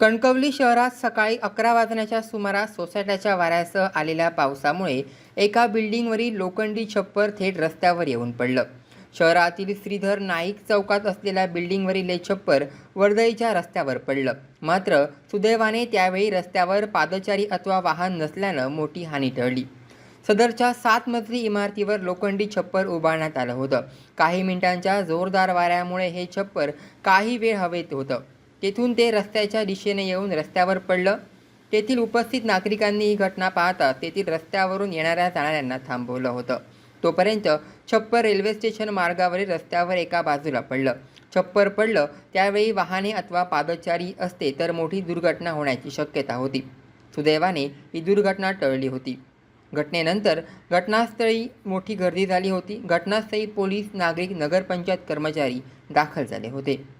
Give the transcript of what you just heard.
कणकवली शहरात सकाळी अकरा वाजण्याच्या सुमारास सोसायट्याच्या वाऱ्यासह आलेल्या पावसामुळे एका बिल्डिंगवरील लोखंडी छप्पर थेट रस्त्यावर येऊन पडलं. शहरातील श्रीधर नाईक चौकात असलेल्या बिल्डिंगवरील हे छप्पर वर्दळीच्या रस्त्यावर पडलं. मात्र सुदैवाने त्यावेळी रस्त्यावर पादचारी अथवा वाहन नसल्यानं मोठी हानी टळली. सदरच्या सात मजली इमारतीवर लोखंडी छप्पर उभारण्यात आलं होतं. काही मिनिटांच्या जोरदार वाऱ्यामुळे हे छप्पर काही वेळ हवेत होतं. तेथून ते रस्त्याच्या दिशेने येऊन रस्त्यावर पडलं. तेथील उपस्थित नागरिकांनी ही घटना पाहता तेथील रस्त्यावरून येणाऱ्या जाणाऱ्यांना थांबवलं होतं. तोपर्यंत छप्पर रेल्वे स्टेशन मार्गावरील रस्त्यावर एका बाजूला पडलं. छप्पर पडलं त्यावेळी वाहने अथवा पादचारी असते तर मोठी दुर्घटना होण्याची शक्यता होती. सुदैवाने ही दुर्घटना टळली होती. घटनेनंतर घटनास्थळी मोठी गर्दी झाली होती. घटनास्थळी पोलीस नागरिक नगरपंचायत कर्मचारी दाखल झाले होते.